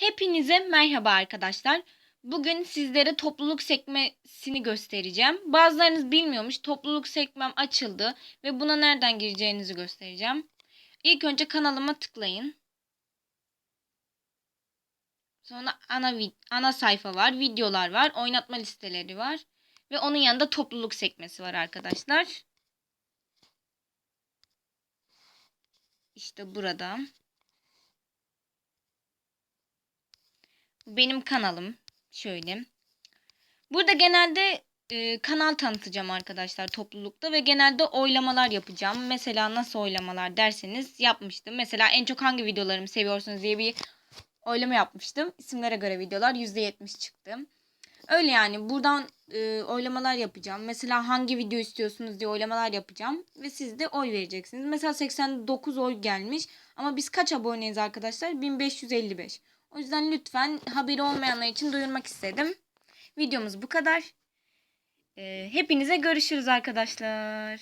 Hepinize merhaba arkadaşlar. Bugün sizlere topluluk sekmesini göstereceğim. Bazılarınız bilmiyormuş. Topluluk sekmem açıldı ve buna nereden gireceğinizi göstereceğim. İlk önce kanalıma tıklayın. Sonra ana ana sayfa var, videolar var, oynatma listeleri var ve onun yanında topluluk sekmesi var arkadaşlar. İşte burada. Benim kanalım. Şöyle. Burada genelde e, kanal tanıtacağım arkadaşlar toplulukta ve genelde oylamalar yapacağım. Mesela nasıl oylamalar derseniz yapmıştım. Mesela en çok hangi videolarımı seviyorsunuz diye bir oylama yapmıştım. İsimlere göre videolar %70 çıktı. Öyle yani buradan e, oylamalar yapacağım. Mesela hangi video istiyorsunuz diye oylamalar yapacağım. Ve siz de oy vereceksiniz. Mesela 89 oy gelmiş. Ama biz kaç aboneyiz arkadaşlar? 1555. O yüzden lütfen haberi olmayanlar için duyurmak istedim. Videomuz bu kadar. Ee, hepinize görüşürüz arkadaşlar.